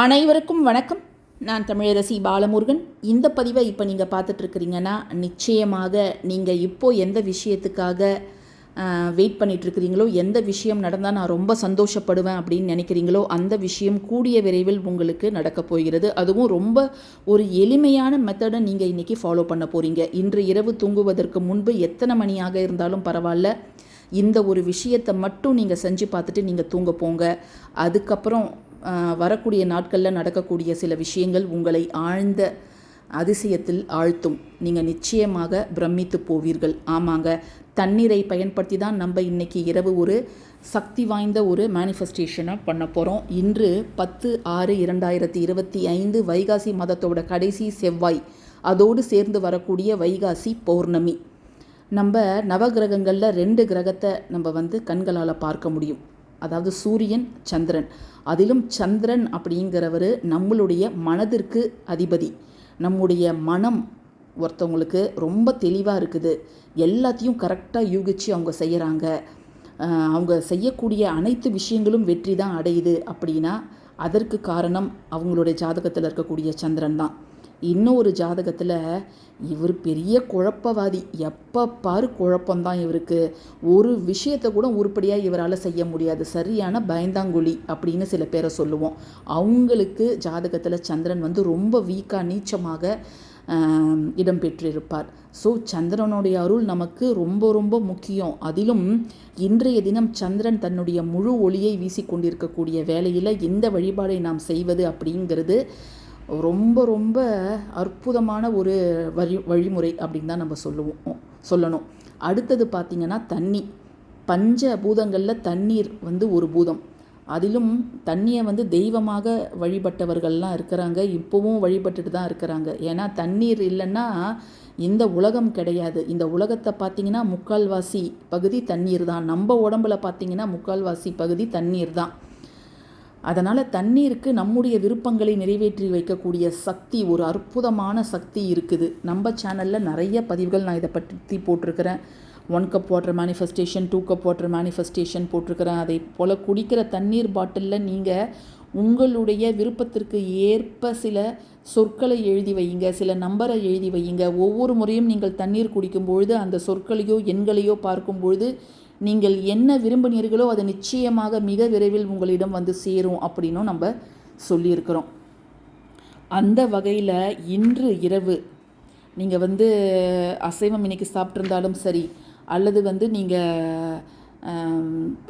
அனைவருக்கும் வணக்கம். நான் தமிழரசி பாலமுருகன். இந்த பதிவை இப்போ நீங்கள் பார்த்துட்ருக்கிறீங்கன்னா நிச்சயமாக நீங்கள் இப்போ எந்த விஷயத்துக்காக வெயிட் பண்ணிகிட்ருக்கிறீங்களோ எந்த விஷயம் நடந்தால் நான் ரொம்ப சந்தோஷப்படுவேன் அப்படின்னு நினைக்கிறீங்களோ அந்த விஷயம் கூடிய விரைவில் உங்களுக்கு நடக்கப் போகிறது. அதுவும் ரொம்ப ஒரு எளிமையான மெத்தடை நீங்கள் இன்றைக்கி ஃபாலோ பண்ண போகிறீங்க இன்று இரவு தூங்குவதற்கு முன்பு எத்தனை மணியாக இருந்தாலும் பரவாயில்ல. இந்த ஒரு விஷயத்தை மட்டும் நீங்கள் செஞ்சு பார்த்துட்டு நீங்கள் தூங்க போங்க. அதுக்கப்புறம் வரக்கூடிய நாட்களில் நடக்கக்கூடிய சில விஷயங்கள் உங்களை ஆழ்ந்த அதிசயத்தில் ஆழ்த்தும். நீங்கள் நிச்சயமாக பிரமித்து போவீர்கள். ஆமாங்க. தண்ணீரை பயன்படுத்தி தான் நம்ம இன்றைக்கி இரவு ஒரு சக்தி வாய்ந்த ஒரு மேனிஃபெஸ்டேஷனை பண்ண போகிறோம் இன்று பத்து ஆறு இரண்டாயிரத்தி இருபத்தி ஐந்து வைகாசி மதத்தோட கடைசி செவ்வாய். அதோடு சேர்ந்து வரக்கூடிய வைகாசி பௌர்ணமி. நம்ம நவகிரகங்களில் ரெண்டு கிரகத்தை நம்ம வந்து கண்களால் பார்க்க முடியும். அதாவது சூரியன் சந்திரன். அதிலும் சந்திரன் அப்படிங்கிறவர் நம்மளுடைய மனதிற்கு அதிபதி. நம்முடைய மனம் ஒருத்தவங்களுக்கு ரொம்ப தெளிவாக இருக்குது. எல்லாத்தையும் கரெக்டாக யூகிச்சு அவங்க செய்கிறாங்க அவங்க செய்யக்கூடிய அனைத்து விஷயங்களும் வெற்றி தான் அடையுது அப்படின்னா அதற்கு காரணம் அவங்களுடைய ஜாதகத்தில் இருக்கக்கூடிய சந்திரன் தான். இன்னொரு ஜாதகத்தில் இவர் பெரிய குழப்பவாதி. எப்போ பாரு குழப்பம்தான் இவருக்கு. ஒரு விஷயத்தை கூட உருப்படியாக இவரால் செய்ய முடியாது. சரியான பயந்தாங்குழி அப்படின்னு சில பேரை சொல்லுவோம். அவங்களுக்கு ஜாதகத்தில் சந்திரன் வந்து ரொம்ப வீக்காக நீச்சமாக இடம் பெற்றிருப்பார். ஸோ சந்திரனுடைய அருள் நமக்கு ரொம்ப ரொம்ப முக்கியம். அதிலும் இன்றைய தினம் சந்திரன் தன்னுடைய முழு ஒளியை வீசிக்கொண்டிருக்கக்கூடிய வேலையில் இந்த வழிபாடை நாம் செய்வது அப்படிங்கிறது ரொம்ப ரொம்ப அற்புதமான ஒரு வழி வழிமுறை அப்படின்னு தான் நம்ம சொல்லுவோம் சொல்லணும். அடுத்தது பார்த்திங்கன்னா தண்ணி. பஞ்ச பூதங்களில் தண்ணீர் வந்து ஒரு பூதம். அதிலும் தண்ணியை வந்து தெய்வமாக வழிபட்டவர்கள்லாம் இருக்கிறாங்க. இப்போவும் வழிபட்டுட்டு தான் இருக்கிறாங்க. ஏன்னா தண்ணீர் இல்லைன்னா இந்த உலகம் கிடையாது. இந்த உலகத்தை பார்த்தீங்கன்னா முக்கால்வாசி பகுதி தண்ணீர் தான். நம்ம உடம்புல பார்த்தீங்கன்னா முக்கால்வாசி பகுதி தண்ணீர் தான். அதனால் தண்ணீருக்கு நம்முடைய விருப்பங்களை நிறைவேற்றி வைக்கக்கூடிய சக்தி ஒரு அற்புதமான சக்தி இருக்குது. நம்ம சேனலில் நிறைய பதிவுகள் நான் இதை பற்றி போட்டிருக்கிறேன். One cup water manifestation two cup water manifestation போட்டிருக்கிறேன். அதை போல் குடிக்கிற தண்ணீர் பாட்டிலில் நீங்கள் உங்களுடைய விருப்பத்திற்கு ஏற்ப சில சொற்களை எழுதி வையுங்க சில நம்பரை எழுதி வையுங்க. ஒவ்வொரு முறையும் நீங்கள் தண்ணீர் குடிக்கும் பொழுது அந்த சொற்களையோ எண்களையோ பார்க்கும் பொழுது நீங்கள் என்ன விரும்பினீர்களோ அது நிச்சயமாக மிக விரைவில் உங்களிடம் வந்து சேரும் அப்படின்னும் நம்ம சொல்லியிருக்கிறோம். அந்த வகையில் இன்று இரவு நீங்கள் வந்து அசைவம் இன்றைக்கி சாப்பிட்ருந்தாலும் சரி அல்லது வந்து நீங்கள்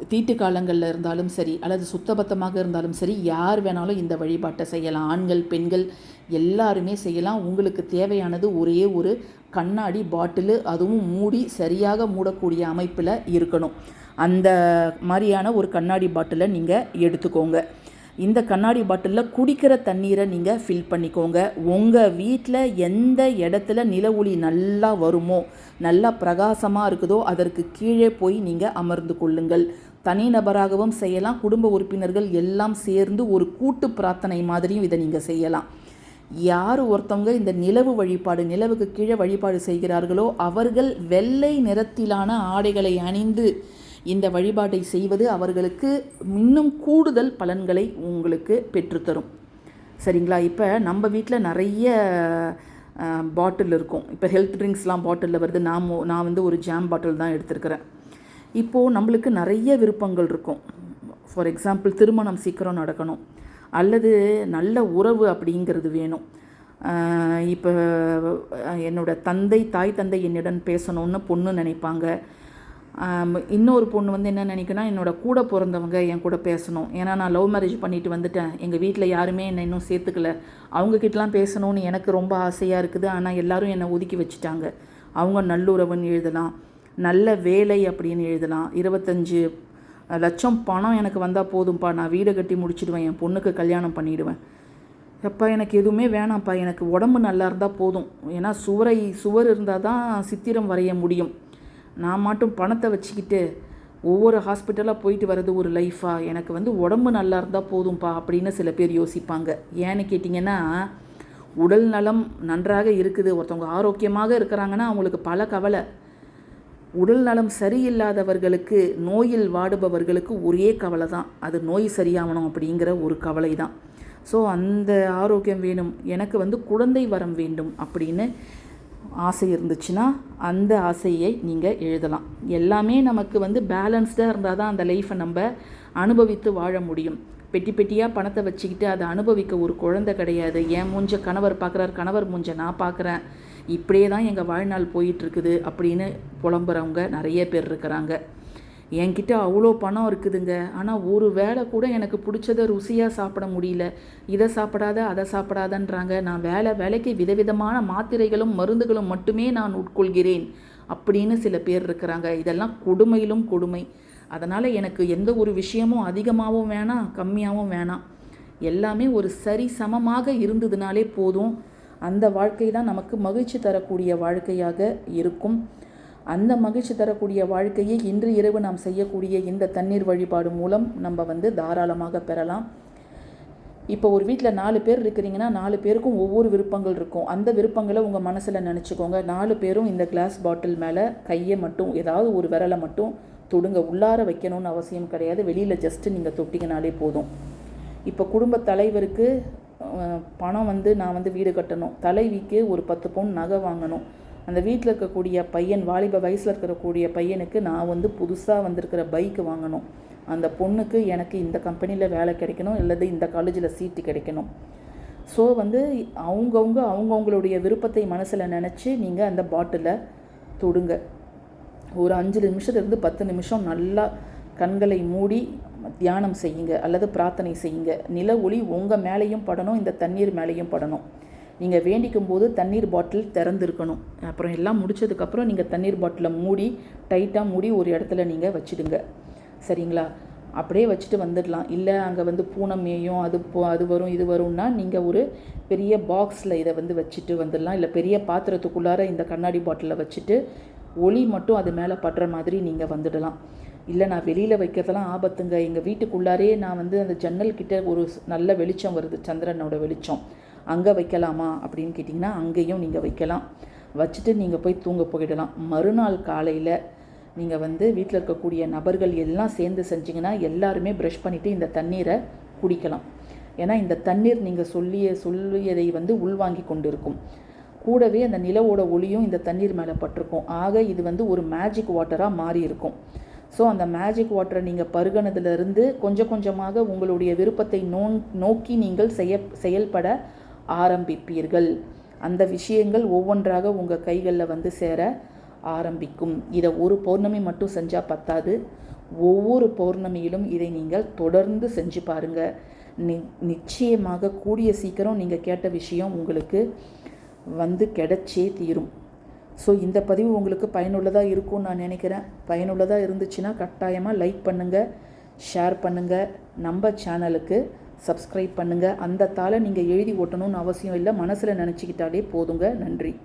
தீட்டு காலங்களில் இருந்தாலும் சரி அல்லது சுத்தபத்தமாக இருந்தாலும் சரி யார் வேணாலும் இந்த வழிபாட்டை செய்யலாம். ஆண்கள் பெண்கள் எல்லாருமே செய்யலாம். உங்களுக்கு தேவையானது ஒரே ஒரு கண்ணாடி பாட்டிலு அதுவும் மூடி சரியாக மூடக்கூடிய அமைப்பில் இருக்கணும். அந்த மாதிரியான ஒரு கண்ணாடி பாட்டிலை நீங்கள் எடுத்துக்கோங்க. இந்த கண்ணாடி பாட்டிலில் குடிக்கிற தண்ணீரை நீங்கள் ஃபில் பண்ணிக்கோங்க. உங்கள் வீட்டில் எந்த இடத்துல நில ஒளி நல்லா வருமோ நல்லா பிரகாசமாக இருக்குதோ அதற்கு கீழே போய் நீங்கள் அமர்ந்து கொள்ளுங்கள். தனிநபராகவும் செய்யலாம் குடும்ப உறுப்பினர்கள் எல்லாம் சேர்ந்து ஒரு கூட்டு பிரார்த்தனை மாதிரியும் இதை நீங்கள் செய்யலாம். யார் ஒருத்தவங்க இந்த நிலவு வழிபாடு நிலவுக்கு கீழே வழிபாடு செய்கிறார்களோ அவர்கள் வெள்ளை நிறத்திலான ஆடைகளை அணிந்து இந்த வழிபாட்டை செய்வது அவர்களுக்கு இன்னும் கூடுதல் பலன்களை உங்களுக்கு பெற்றுத்தரும். சரிங்களா? இப்போ நம்ம வீட்டில் நிறைய பாட்டில் இருக்கும். இப்போ ஹெல்த் ட்ரிங்க்ஸ்லாம் பாட்டிலில் வருது. நான் நான் வந்து ஒரு ஜாம் பாட்டில் தான் எடுத்திருக்கிறேன். இப்போது நம்மளுக்கு நிறைய விருப்பங்கள் இருக்கும். ஃபார் எக்ஸாம்பிள் திருமணம் சீக்கிரம் நடக்கணும். அல்லது நல்ல உறவு அப்படிங்கிறது வேணும். இப்போ என்னோடய தந்தை தாய் தந்தை என்னிடம் பேசணும்னு பொண்ணு நினைப்பாங்க. இன்னொரு பொண்ணு வந்து என்ன நினைக்குன்னா என்னோட கூட பிறந்தவங்க என் கூட பேசணும். ஏன்னா நான் லவ் மேரேஜ் பண்ணிட்டு வந்துட்டேன். எங்கள் வீட்டில் யாருமே என்னை இன்னும் சேர்த்துக்கல. அவங்கக்கிட்டலாம் பேசணும்னு எனக்கு ரொம்ப ஆசையாக இருக்குது. ஆனால் எல்லாரும் என்னை ஒதுக்கி வச்சுட்டாங்க. அவங்க நல்லுறவுன்னு எழுதலாம். நல்ல வேலை அப்படின்னு எழுதலாம். இருபத்தஞ்சு லட்சம் பணம் எனக்கு வந்தால் போதும்ப்பா நான் வீடை கட்டி முடிச்சிடுவேன். என் பொண்ணுக்கு கல்யாணம் பண்ணிடுவேன். எப்பா எனக்கு எதுவுமே வேணாம்ப்பா. எனக்கு உடம்பு நல்லா இருந்தால் போதும். ஏன்னா சுவரை சுவர் இருந்தால் தான் சித்திரம் வரைய முடியும். நான் மட்டும் பணத்தை வச்சுக்கிட்டு ஒவ்வொரு ஹாஸ்பிட்டலாக போயிட்டு வர்றது ஒரு லைஃபா எனக்கு வந்து உடம்பு நல்லா இருந்தால் போதும்ப்பா அப்படின்னு சில பேர் யோசிப்பாங்க. ஏன்னு கேட்டிங்கன்னா உடல் நலம் நன்றாக இருக்குது. ஒருத்தவங்க ஆரோக்கியமாக இருக்கிறாங்கன்னா அவங்களுக்கு பல கவலை. உடல் நலம் சரியில்லாதவர்களுக்கு நோயில் வாடுபவர்களுக்கு ஒரே கவலை தான். அது நோய் சரியாகணும் அப்படிங்கிற ஒரு கவலை தான். ஸோ அந்த ஆரோக்கியம் வேணும். எனக்கு வந்து குழந்தை வரம் வேண்டும் அப்படின்னு ஆசை இருந்துச்சுன்னா அந்த ஆசையை நீங்கள் எழுதலாம். எல்லாமே நமக்கு வந்து பேலன்ஸ்டாக இருந்தால் தான் அந்த லைஃப்பை நம்ம அனுபவித்து வாழ முடியும். பெட்டி பெட்டியாக பணத்தை வச்சுக்கிட்டு அதை அனுபவிக்க ஒரு குழந்தை கிடையாது. என் மூஞ்ச கணவர் பார்க்குறாரு கணவர் மூஞ்ச நான் பார்க்குறேன் இப்படியே தான் எங்கள் வாழ்நாள் போயிட்டுருக்குது அப்படின்னு புலம்புறவங்க நிறைய பேர் இருக்கிறாங்க. என்கிட்ட அவ்வளோ பணம் இருக்குதுங்க. ஆனால் ஒரு வேளை கூட எனக்கு பிடிச்சத ருசியாக சாப்பிட முடியல. இதை சாப்பிடாத அதை சாப்பிடாதன்றாங்க. நான் வேலை வேலைக்கு விதவிதமான மாத்திரைகளும் மருந்துகளும் மட்டுமே நான் உட்கொள்கிறேன். அப்படின்னு சில பேர் இருக்கிறாங்க. இதெல்லாம் கொடுமையிலும் கொடுமை. அதனால் எனக்கு எந்த ஒரு விஷயமும் அதிகமாகவும் வேணாம் கம்மியாகவும் வேணாம் எல்லாமே ஒரு சரி சமமாக இருந்ததுனாலே போதும். அந்த வாழ்க்கை தான் நமக்கு மகிழ்ச்சி தரக்கூடிய வாழ்க்கையாக இருக்கும். அந்த மகிழ்ச்சி தரக்கூடிய வாழ்க்கையை இன்று இரவு நாம் செய்யக்கூடிய இந்த தண்ணீர் வழிபாடு மூலம் நம்ம வந்து தாராளமாக பெறலாம். இப்போ ஒரு வீட்டில் நாலு பேர் இருக்கிறீங்கன்னா நாலு பேருக்கும் ஒவ்வொரு விருப்பங்கள் இருக்கும். அந்த விருப்பங்களை உங்கள் மனசில் நினச்சிக்கோங்க. நாலு பேரும் இந்த கிளாஸ் பாட்டில் மேலே கையை மட்டும் ஏதாவது ஒரு விரலை மட்டும் தொடுங்க. உள்ளார வைக்கணும்னு அவசியம் கிடையாது. வெளியில் ஜஸ்ட்டு நீங்கள் தொட்டிங்கனாலே போதும். இப்போ குடும்ப தலைவருக்கு பணம் வந்து நான் வந்து வீடு கட்டணும். தலைவிக்கு ஒரு பத்து பவுன் நகை வாங்கணும். அந்த வீட்டில் இருக்கக்கூடிய பையன் வாலிப வயசில் இருக்கக்கூடிய பையனுக்கு நான் வந்து புதுசாக வந்திருக்கிற பைக்கு வாங்கணும். அந்த பொண்ணுக்கு எனக்கு இந்த கம்பெனியில் வேலை கிடைக்கணும் அல்லது இந்த காலேஜில் சீட்டு கிடைக்கணும். ஸோ வந்து அவங்கவுங்க அவங்கவுங்களுடைய விருப்பத்தை மனசில் நினச்சி நீங்கள் அந்த பாட்டிலை தொடுங்க. ஒரு அஞ்சு நிமிஷத்துலேருந்து பத்து நிமிஷம் நல்லா கண்களை மூடி தியானம் செய்யுங்க அல்லது பிரார்த்தனை செய்யுங்க. நில ஒளி உங்கள் மேலேயும் படணும் இந்த தண்ணீர் மேலேயும் படணும். நீங்கள் வேண்டிக்கும் போது தண்ணீர் பாட்டில் திறந்துருக்கணும். அப்புறம் எல்லாம் முடிச்சதுக்கப்புறம் நீங்கள் தண்ணீர் பாட்டிலை மூடி டைட்டாக மூடி ஒரு இடத்துல நீங்கள் வச்சுடுங்க. சரிங்களா? அப்படியே வச்சுட்டு வந்துடலாம். இல்லை அங்கே வந்து பூனை மேயும் அது போ அது வரும் இது வரும்னா நீங்கள் ஒரு பெரிய பாக்ஸில் இதை வந்து வச்சுட்டு வந்துடலாம். இல்லை பெரிய பாத்திரத்துக்குள்ளார இந்த கண்ணாடி பாட்டிலில் வச்சுட்டு ஒளி மட்டும் அது மேலே படுற மாதிரி நீங்கள் வந்துடலாம். இல்லை நான் வெளியில் வைக்கிறதெல்லாம் ஆபத்துங்க. எங்கள் வீட்டுக்குள்ளாரே நான் வந்து அந்த ஜன்னல் கிட்ட ஒரு நல்ல வெளிச்சம் வருது சந்திரனோட வெளிச்சம். அங்கே வைக்கலாமா அப்படின்னு கேட்டிங்கன்னா அங்கேயும் நீங்கள் வைக்கலாம். வச்சுட்டு நீங்கள் போய் தூங்க போயிடலாம். மறுநாள் காலையில் நீங்கள் வந்து வீட்டில் இருக்கக்கூடிய நபர்கள் எல்லாம் சேர்ந்து செஞ்சிங்கன்னா எல்லாருமே ப்ரஷ் பண்ணிவிட்டு இந்த தண்ணீரை குடிக்கலாம். ஏன்னா இந்த தண்ணீர் நீங்கள் சொல்லிய சொல்லியதை வந்து உள்வாங்கி கொண்டு இருக்கும் கூடவே அந்த நிலவோட ஒளியும் இந்த தண்ணீர் மேலே பட்டிருக்கும். ஆக இது வந்து ஒரு மேஜிக் வாட்டராக மாறி இருக்கும் ஸோ அந்த மேஜிக் வாட்டரை நீங்கள் பருகனதுலேருந்து கொஞ்சம் கொஞ்சமாக உங்களுடைய விருப்பத்தை நோ நோக்கி நீங்கள் செய்ய செயல்பட ஆரம்பிப்பீர்கள். அந்த விஷயங்கள் ஒவ்வொன்றாக உங்கள் கைகளில் வந்து சேர ஆரம்பிக்கும். இதை ஒரு பௌர்ணமி மட்டும் செஞ்சால் பத்தாது. ஒவ்வொரு பௌர்ணமியிலும் இதை நீங்கள் தொடர்ந்து செஞ்சு பாருங்கள் நி நிச்சயமாக கூடிய சீக்கிரம் நீங்கள் கேட்ட விஷயம் உங்களுக்கு வந்து கிடைச்சே தீரும். ஸோ இந்த பதிவு உங்களுக்கு பயனுள்ளதாக இருக்கும்னு நான் நினைக்கிறேன். பயனுள்ளதாக இருந்துச்சுன்னா கட்டாயமாக லைக் பண்ணுங்கள் ஷேர் பண்ணுங்கள் நம்ம சேனலுக்கு சப்ஸ்கிரைப் பண்ணுங்கள் அந்த தாளை நீங்கள் எழுதி ஓட்டணும்னு அவசியம் இல்லை. மனசில் நினச்சிக்கிட்டாலே போதுங்க. நன்றி.